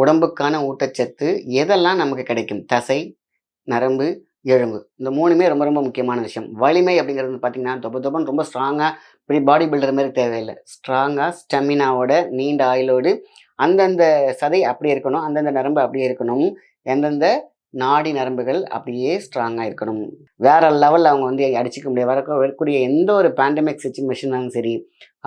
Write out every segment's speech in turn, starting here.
உடம்புக்கான ஊட்டச்சத்து எதெல்லாம் நமக்கு கிடைக்கும்? தசை நரம்பு எலும்பு. இந்த மூணுமே ரொம்ப ரொம்ப முக்கியமான விஷயம். வலிமை அப்படிங்கிறது வந்து பார்த்தீங்கன்னா தொப்ப தொப்பன் ரொம்ப ஸ்ட்ராங்காக இப்படி பாடி பில்டர் மாதிரி தேவையில்லை. ஸ்ட்ராங்காக ஸ்டெமினாவோட நீண்ட ஆயுளோடு அந்தந்த சதை அப்படி இருக்கணும் அந்தந்த நரம்பு அப்படியே இருக்கணும் எந்தெந்த நாடி நரம்புகள் அப்படியே ஸ்ட்ராங்காக இருக்கணும். வேற லெவலில் அவங்க வந்து அடிச்சுக்க முடியாது. வர வரக்கூடிய எந்த ஒரு பேண்டமிக் சுச்சுவேஷனாலும் சரி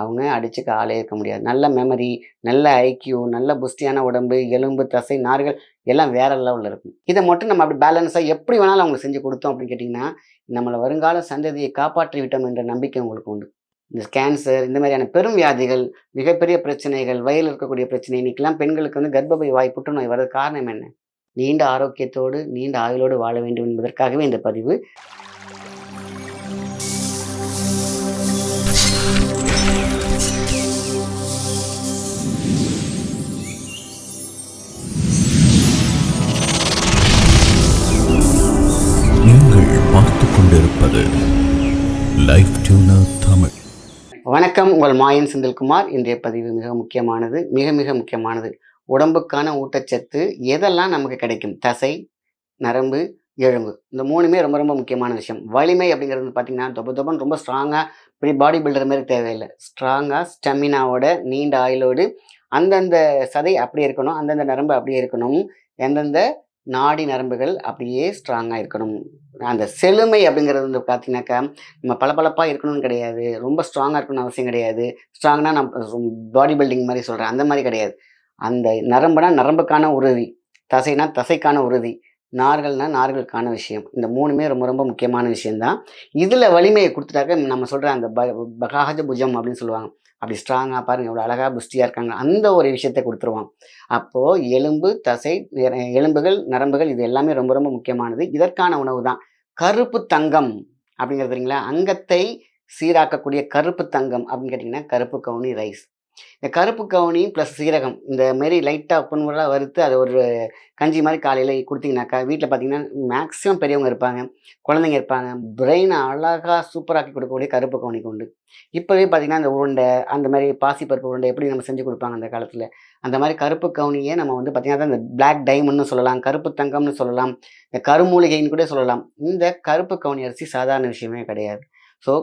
அவங்க அடிச்சுக்க ஆளே இருக்க முடியாது. நல்ல மெமரி நல்ல ஐக்கியூ நல்ல புஷ்டியான உடம்பு எலும்பு தசை நார்கள் எல்லாம் வேற லெவலில் இருக்கும். இதை மட்டும் நம்ம அப்படி பேலன்ஸாக எப்படி வேணாலும் அவங்களுக்கு செஞ்சு கொடுத்தோம் அப்படின்னு கேட்டிங்கன்னா நம்மளை வருங்கால சந்ததியை காப்பாற்றி விட்டோம் என்ற நம்பிக்கை உங்களுக்கு உண்டு. இந்த கேன்சர் இந்த மாதிரியான பெரும் வியாதிகள் மிகப்பெரிய பிரச்சனைகள் வயலில் இருக்கக்கூடிய பிரச்சனை இன்றைக்கெல்லாம் பெண்களுக்கு வந்து கர்ப்பப்பை வாய் புற்றுநோய் வர்றது காரணம் என்ன? நீண்ட ஆரோக்கியத்தோடு நீண்ட ஆயுளோடு வாழ வேண்டும் என்பதற்காகவே இந்த பதிவு. வணக்கம் உங்கள் மாயன் செந்தில்குமார். இன்றைய பதிவு மிக முக்கியமானது மிக மிக முக்கியமானது. உடம்புக்கான ஊட்டச்சத்து எதெல்லாம் நமக்கு கிடைக்கும்? தசை நரம்பு எலும்பு. இந்த மூணுமே ரொம்ப ரொம்ப முக்கியமான விஷயம். வலிமை அப்படிங்கிறது வந்து பார்த்தீங்கன்னா தொப்ப தொப்பன் ரொம்ப ஸ்ட்ராங்காக இப்படி பாடி பில்டர் மாதிரி தேவையில்லை. ஸ்ட்ராங்காக ஸ்டெமினாவோட நீண்ட ஆயுளோடு அந்தந்த சதை அப்படியே இருக்கணும் அந்தந்த நரம்பு அப்படியே இருக்கணும் எந்தெந்த நாடி நரம்புகள் அப்படியே ஸ்ட்ராங்காக இருக்கணும். அந்த செழுமை அப்படிங்கிறது வந்து பார்த்தீங்கன்னாக்கா நம்ம பளபளப்பாக இருக்கணும்னு கிடையாது. ரொம்ப ஸ்ட்ராங்காக இருக்கணும்னு அவசியம் கிடையாது. ஸ்ட்ராங்னா நம்ம பாடி பில்டிங் மாதிரி சொல்கிறேன் அந்த மாதிரி கிடையாது. அந்த நரம்புனா நரம்புக்கான உறுதி தசைனா தசைக்கான உறுதி நார்கள்னா நார்களுக்கான விஷயம். இந்த மூணுமே ரொம்ப ரொம்ப முக்கியமான விஷயம்தான். இதில் வலிமையை கொடுத்துட்டாக்க நம்ம சொல்கிற அந்த ப பகாஜ புஜம் அப்படின்னு சொல்லுவாங்க. அப்படி ஸ்ட்ராங்காக பாருங்க எவ்வளோ அழகாக புஷ்டியாக இருக்காங்க. அந்த ஒரு விஷயத்தை கொடுத்துருவான். அப்போது எலும்பு தசை எலும்புகள் நரம்புகள் இது எல்லாமே ரொம்ப ரொம்ப முக்கியமானது. இதற்கான உணவு தான் கருப்பு தங்கம் அப்படிங்கிறது அங்கத்தை சீராக்கக்கூடிய கருப்பு தங்கம் அப்படின்னு கேட்டிங்கன்னா கருப்பு கவுனி ரைஸ். இந்த கருப்பு கவுனி ப்ளஸ் சீரகம் இந்த மாரி லைட்டாக பொன்முறையாக வறுத்து அதை ஒரு கஞ்சி மாதிரி காலையில் கொடுத்தீங்கன்னாக்கா வீட்டில் பார்த்தீங்கன்னா மேக்ஸிமம் பெரியவங்க இருப்பாங்க குழந்தைங்க இருப்பாங்க பிரெயினை அழகாக சூப்பராக்கி கொடுக்கக்கூடிய கருப்பு கவுனிக்கு உண்டு. இப்போவே பார்த்தீங்கன்னா அந்த உருண்டை அந்த மாதிரி பாசிப்பருப்பு உருண்டை எப்படி நம்ம செஞ்சு கொடுப்பாங்க அந்த காலத்தில்? அந்த மாதிரி கருப்பு கவுனியை நம்ம வந்து பார்த்திங்கன்னா இந்த பிளாக் டைமண்ட்னு சொல்லலாம் கருப்பு தங்கம்னு சொல்லலாம் இந்த கருமூலிகைன்னு கூட சொல்லலாம். இந்த கருப்பு கவுனி அரிசி சாதாரண விஷயமே கிடையாது. ஸோ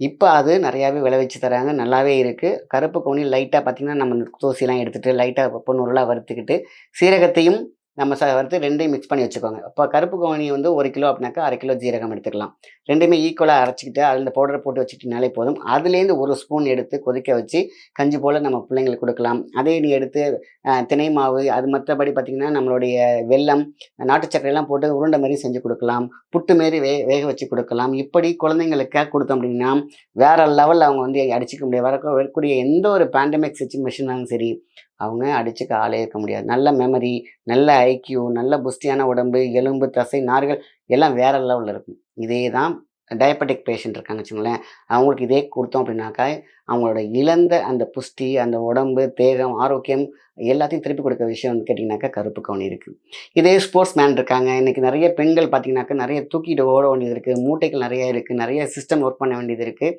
இப்போ அது நிறையாவே விளைவிச்சு தராங்க. நல்லாவே இருக்குது கருப்பு கவுனி லைட்டாக பார்த்தீங்கன்னா நம்ம தோசிலாம் எடுத்துகிட்டு லைட்டாக பொண்ணூறுலாம் வறுத்துக்கிட்டு சீரகத்தையும் நம்ம ச ரெண்டையும் மிக்ஸ் பண்ணி வச்சுக்கோங்க. இப்போ கருப்பு கவுனி வந்து ஒரு கிலோ அப்படின்னாக்கா அரை கிலோ ஜீரகம் எடுத்துக்கலாம். ரெண்டுமே ஈக்குவலாக அரைச்சிக்கிட்டு அதில் இந்த பவுடரை போட்டு வச்சுக்கிட்டனாலே போதும். அதுலேருந்து ஒரு ஸ்பூன் எடுத்து கொதிக்க வச்சு கஞ்சி போல் நம்ம பிள்ளைங்களுக்கு கொடுக்கலாம். அதே நீ எடுத்து தினை திணை மாவு அது மற்றபடி பார்த்திங்கன்னா நம்மளுடைய வெல்லம் நாட்டு சர்க்கரையெல்லாம் போட்டு உருண்டை மாதிரி செஞ்சு கொடுக்கலாம். புட்டு மாரி வே வேக வச்சு கொடுக்கலாம். இப்படி குழந்தைங்களுக்காக கொடுத்தோம் அப்படின்னா வேற லெவலில் அவங்க வந்து அடிச்சிக்க முடியாது. வரக்கூடிய எந்த ஒரு பேண்டமிக் சுச்சுவேஷனாலும் சரி அவங்க அடிச்சுக்க ஆளே இருக்க முடியாது. நல்ல மெமரி நல்ல ஐக்கியூ நல்ல புஷ்டியான உடம்பு எலும்பு தசை நார்கள் எல்லாம் வேற லெவலில் இருக்கும். இதே தான் டயபெட்டிக் பேஷண்ட் இருக்காங்க வச்சுங்களேன் அவங்களுக்கு இதே கொடுத்தோம் அப்படின்னாக்கா அவங்களோட இழந்த அந்த புஷ்டி அந்த உடம்பு தேகம் ஆரோக்கியம் எல்லாத்தையும் திருப்பி கொடுக்குற விஷயம் வந்து கேட்டிங்கனாக்கா கருப்பு கவுனி இருக்குது இதே ஸ்போர்ட்ஸ் மேன் இருக்காங்க. இன்றைக்கி நிறைய பெண்கள் பார்த்திங்கனாக்கா நிறைய தூக்கிட்டு ஓட வேண்டியது இருக்குது மூட்டைகள் நிறைய இருக்குது நிறைய சிஸ்டம் ஒர்க் பண்ண வேண்டியது இருக்குது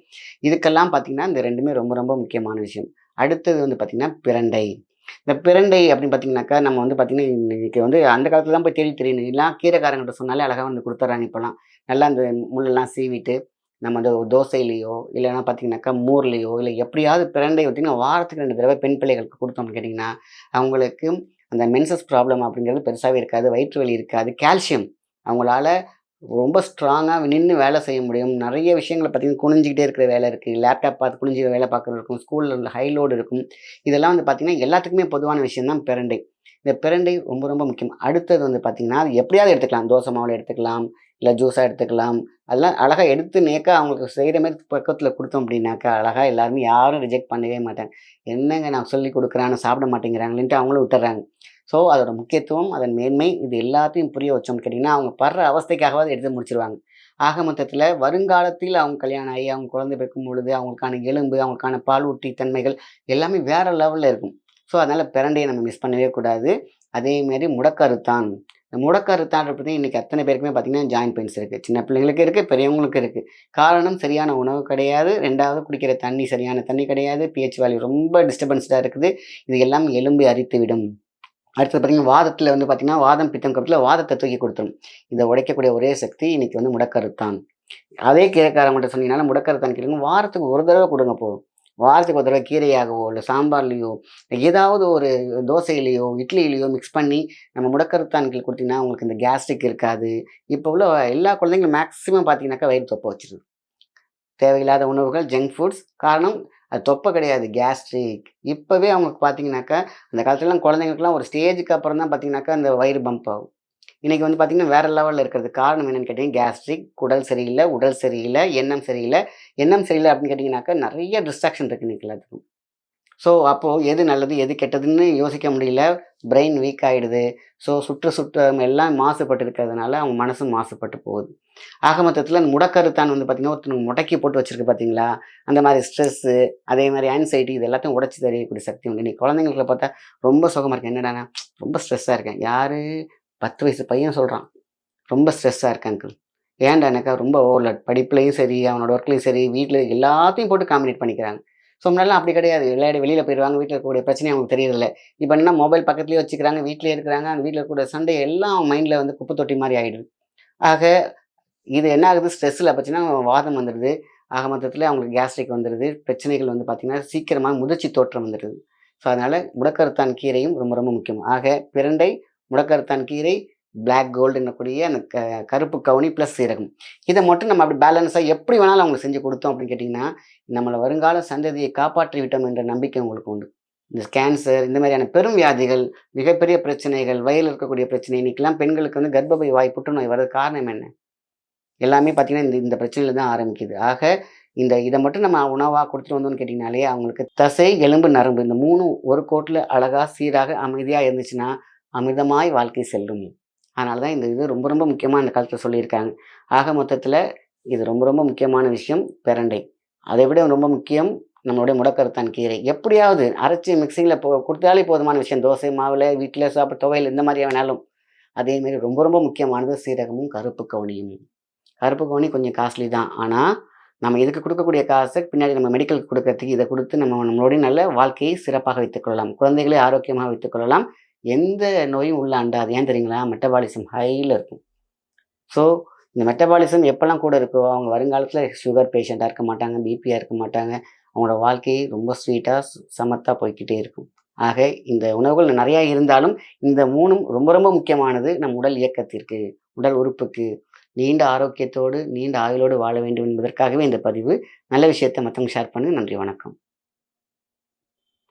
இதுக்கெல்லாம் பார்த்திங்கன்னா இந்த ரெண்டுமே ரொம்ப ரொம்ப முக்கியமான விஷயம். அடுத்தது வந்து பார்த்திங்கன்னா பிரண்டை. இந்த பிரண்டை அப்படின்னு பார்த்தீங்கன்னாக்கா நம்ம வந்து பார்த்திங்கன்னா இன்னைக்கு வந்து அந்த காலத்துல தான் போய் தேடி தெரியணும். எல்லாம் கீரைக்காரங்கிட்ட சொன்னாலே அழகாக வந்து கொடுத்துட்றாங்க இப்போலாம். நல்லா அந்த முள்ளெல்லாம் சீவிட்டு நம்ம அந்த தோசையிலையோ இல்லைன்னா பார்த்தீங்கன்னாக்கா மோர்லேயோ இல்லை எப்படியாவது பிரண்டை பார்த்தீங்கன்னா வாரத்துக்கு ரெண்டு தடவை பெண் பிள்ளைகளுக்கு கொடுத்தோம்னு கேட்டிங்கன்னா அவங்களுக்கு அந்த மென்சஸ் ப்ராப்ளம் அப்படிங்கிறது பெருசாகவே இருக்காது வயிற்று வலி இருக்காது கால்சியம் அவங்களால ரொம்ப ஸ்ட்ராங்காக நின்று வேலை செய்ய முடியும். நிறைய விஷயங்களை பார்த்தீங்கன்னா குனிஞ்சிக்கிட்டே இருக்கிற வேலை இருக்குது லேப்டாப் பார்த்து குனிஞ்சி வேலை பார்க்குறது இருக்கும். ஸ்கூலில் உள்ள ஹை லோடு இருக்கும். இதெல்லாம் வந்து பார்த்திங்கன்னா எல்லாத்துக்குமே பொதுவான விஷயம் தான் பிரண்டை. இந்த பிரண்டை ரொம்ப ரொம்ப முக்கியம். அடுத்தது வந்து பார்த்திங்கன்னா அது எப்படியாவது எடுத்துக்கலாம். தோசை மாவில் எடுத்துக்கலாம் இல்லை ஜூஸாக எடுத்துக்கலாம். அதெல்லாம் அழகாக எடுத்து நேக்கா அவங்களுக்கு செய்கிற மாதிரி பக்கத்தில் கொடுத்தோம் அப்படின்னாக்கா அழகாக எல்லாருமே யாரும் ரிஜெக்ட் பண்ணவே மாட்டாங்க. என்னங்க நான் சொல்லி கொடுக்குறான்னு சாப்பிட மாட்டேங்கிறாங்களேன்ட்டு அவங்களும் விட்டுறாங்க. ஸோ அதோட முக்கியத்துவம் அதன் மேன்மை இது எல்லாத்தையும் புரிய வச்சோம்னு கேட்டிங்கன்னா அவங்க படுற அவஸ்தைக்காகவாது எடுத்து முடிச்சிருவாங்க. ஆக மொத்தத்தில் வருங்காலத்தில் அவங்க கல்யாணம் ஆகி அவங்க குழந்தை பிறக்கும் பொழுது அவங்களுக்கான எலும்பு அவங்களுக்கான பாலூட்டி தன்மைகள் எல்லாமே வேற லெவலில் இருக்கும். ஸோ அதனால் பிரண்டையை நம்ம மிஸ் பண்ணவே கூடாது. அதேமாரி முடக்கருத்தான். இந்த முடக்கருத்தான் பற்றி இன்றைக்கி அத்தனை பேருக்குமே பார்த்திங்கன்னா ஜாயின் பெயின்ஸ் இருக்குது சின்ன பிள்ளைங்களுக்கு இருக்குது பெரியவங்களுக்கு இருக்குது காரணம் சரியான உணவு கிடையாது. ரெண்டாவது குடிக்கிற தண்ணி சரியான தண்ணி கிடையாது. பிஹெச் வேல்யூ ரொம்ப டிஸ்டர்பன்ஸ்டாக இருக்குது. இது எல்லாம் எலும்பு அரித்து விடும் அடுத்தது பார்த்தீங்கன்னா வாதத்தில் வந்து பார்த்தீங்கன்னா வாதம் பித்தம் கப்பத்தில் வாதத்தை தூக்கி கொடுத்துரும். இதை உடைக்கக்கூடிய ஒரே சக்தி இன்னைக்கு வந்து முடக்கருத்தான். அதே கீரைக்காரங்கிட்ட சொன்னீங்கனால முடக்கருத்தான் கேளுங்க. வாரத்துக்கு ஒரு தடவை கொடுங்க போதும் வாரத்துக்கு ஒரு தடவை கீரையாகவோ இல்லை சாம்பார்லேயோ ஏதாவது ஒரு தோசையிலையோ இட்லியிலையோ மிக்ஸ் பண்ணி நம்ம முடக்கருத்தான்கள் கொடுத்தீங்கன்னா உங்களுக்கு இந்த கேஸ்ட்ரிக் இருக்காது. இப்போ உள்ள எல்லா குழந்தைங்களும் மேக்ஸிமம் பார்த்தீங்கன்னாக்கா வயிறு தொப்பை வச்சிருது. தேவையில்லாத உணவுகள் ஜங்க் ஃபுட்ஸ் காரணம் அது தொப்பை கிடையாது கேஸ்ட்ரிக் இப்போவே அவங்களுக்கு பார்த்தீங்கன்னாக்கா அந்த காலத்துலலாம் குழந்தைங்களுக்குலாம் ஒரு ஸ்டேஜுக்கு அப்புறம் தான் பார்த்தீங்கன்னாக்கா அந்த வயிறு பம்ப் ஆகும். இன்றைக்கி வந்து பார்த்திங்கன்னா வேறு லெவலில் இருக்கிறது காரணம் என்னென்னு கேட்டிங்கன்னா கேஸ்ட்ரிக் குடல் சரியில்லை உடல் சரியில்லை எண்ணம் சரியில்லை. எண்ணம் சரியில்லை அப்படின்னு கேட்டிங்கனாக்கா நிறைய டிஸ்ட்ராக்ஷன் இருக்குது இன்றைக்கி எல்லாத்துக்கும். ஸோ அப்போது எது நல்லது எது கெட்டதுன்னு யோசிக்க முடியல. பிரெயின் வீக் ஆகிடுது ஸோ சுற்று சுற்றம் எல்லாம் மாசுபட்டு இருக்கிறதுனால அவங்க மனசும் மாசுபட்டு போகுது. ஆக மொத்தத்தில் அந்த முடக்கருத்தான் வந்து பார்த்திங்கன்னா ஒருத்தனுக்கு முடக்கி போட்டு வச்சிருக்கு பார்த்தீங்களா அந்த மாதிரி ஸ்ட்ரெஸ்ஸு அதே மாதிரி ஆன்சைட்டி இது எல்லாத்தையும் உடச்சி தெரியக்கூடிய சக்தி உண்டு. நீ குழந்தைங்களுக்கு பார்த்தா ரொம்ப சுகமாக இருக்கேன். என்னடானா ரொம்ப ஸ்ட்ரெஸ்ஸாக இருக்கேன். யார்? பத்து வயசு பையன் சொல்கிறான் ரொம்ப ஸ்ட்ரெஸ்ஸாக இருக்கேன் அங்கிள் ஏன்டா எனக்கா? ரொம்ப ஓவர்லட் படிப்புலையும் சரி அவனோட ஒர்க்லையும் சரி வீட்டில் எல்லாத்தையும் போட்டு காமினேட் பண்ணிக்கிறாங்க. ஸோ முன்னாடிலாம் அப்படி கிடையாது. விளையாடி வெளியில் போயிடுவாங்க வீட்டில் இருக்கக்கூடிய பிரச்சனை அவங்களுக்கு தெரியறதில்ல. இப்போ என்ன மொபைல் பக்கத்துலேயே வச்சுக்கிறாங்க வீட்டிலே இருக்கிறாங்க அந்த வீட்டில் இருக்கக்கூடிய சண்டை எல்லாம் மைண்டில் வந்து குப்பை தொட்டி மாதிரி ஆகிடுது ஆக இது என்ன ஆகுது? ஸ்ட்ரெஸ்ஸில் பார்த்தீங்கன்னா வாதம் வந்துடுது ஆக மொத்தத்தில் அவங்களுக்கு கேஸ்ட்ரிக் வந்துடுது பிரச்சனைகள் வந்து பார்த்திங்கன்னா சீக்கிரமாக முதிர்ச்சி தோற்றம் வந்துடுது ஸோ அதனால் முடக்கருத்தான் கீரையும் ரொம்ப ரொம்ப முக்கியம். ஆக பிரண்டை முடக்கருத்தான் கீரை பிளாக் கோல்டு என்னக்கூடிய அந்த க கருப்பு கவுனி ப்ளஸ் சீரகம். இதை மட்டும் நம்ம அப்படி பேலன்ஸாக எப்படி வேணாலும் அவங்களுக்கு செஞ்சு கொடுத்தோம் அப்படின்னு கேட்டிங்கன்னா நம்மளை வருங்கால சந்ததியை காப்பாற்றி விட்டோம் என்ற நம்பிக்கை உங்களுக்கு உண்டு. இந்த கேன்சர் இந்த மாதிரியான பெரும் வியாதிகள் மிகப்பெரிய பிரச்சனைகள் வயலில் இருக்கக்கூடிய பிரச்சனை இன்றைக்கெல்லாம் பெண்களுக்கு வந்து கர்ப்பப்பை வாய் புற்றுநோய் வர்றது காரணம் என்ன? எல்லாமே பார்த்தீங்கன்னா இந்த இந்த பிரச்சனையில் தான் ஆரம்பிக்குது. ஆக இந்த இதை மட்டும் நம்ம உணவாக கொடுத்துட்டு வந்தோம்னு கேட்டிங்கனாலே அவங்களுக்கு தசை எலும்பு நரம்பு இந்த மூணு ஒரு கோட்டில் அழகாக சீராக அமைதியாக இருந்துச்சுன்னா அமிர்தமாய் வாழ்க்கை செல்லும். அதனால தான் இந்த இது ரொம்ப ரொம்ப முக்கியமாக இந்த காலத்தில் சொல்லியிருக்காங்க. ஆக மொத்தத்தில் இது ரொம்ப ரொம்ப முக்கியமான விஷயம் பெரண்டை. அதை விட ரொம்ப முக்கியம் நம்மளுடைய முடக்கருத்தான் கீரை. எப்படியாவது அரைச்சி மிக்சிங்கில் போ கொடுத்தாலே போதுமான விஷயம். தோசை மாவில் வீட்டில் சாப்பிட துவையல் இந்த மாதிரி வேணாலும் அதேமாரி ரொம்ப ரொம்ப முக்கியமானது சீரகமும் கருப்பு கவுனியும். கருப்பு கவுனி கொஞ்சம் காஸ்ட்லி தான். ஆனால் நம்ம இதுக்கு கொடுக்கக்கூடிய காசை பின்னாடி நம்ம மெடிக்கலுக்கு கொடுக்கறதுக்கு இதை கொடுத்து நம்ம நம்மளுடைய நல்ல வாழ்க்கையை சிறப்பாக வைத்துக்கொள்ளலாம். குழந்தைகளை ஆரோக்கியமாக வைத்துக்கொள்ளலாம். எந்த நோயும் உள்ள அண்டாது. ஏன் தெரியுங்களா? மெட்டபாலிசம் ஹையில் இருக்கும். ஸோ இந்த மெட்டபாலிசம் எப்போல்லாம் கூட இருக்கோ அவங்க வருங்காலத்தில் சுகர் பேஷண்ட்டாக இருக்க மாட்டாங்க பிபியாக இருக்க மாட்டாங்க. அவங்களோட வாழ்க்கையை ரொம்ப ஸ்வீட்டாக சமத்தாக போய்க்கிட்டே இருக்கும். ஆக இந்த உணவுகள் நிறையா இருந்தாலும் இந்த மூணும் ரொம்ப ரொம்ப முக்கியமானது நம் உடல் இயக்கத்திற்கு உடல் உறுப்புக்கு நீண்ட ஆரோக்கியத்தோடு நீண்ட ஆயுளோடு வாழ வேண்டும் என்பதற்காகவே இந்த பதிவு. நல்ல விஷயத்தை மற்றவங்க ஷேர் பண்ணு நன்றி வணக்கம்.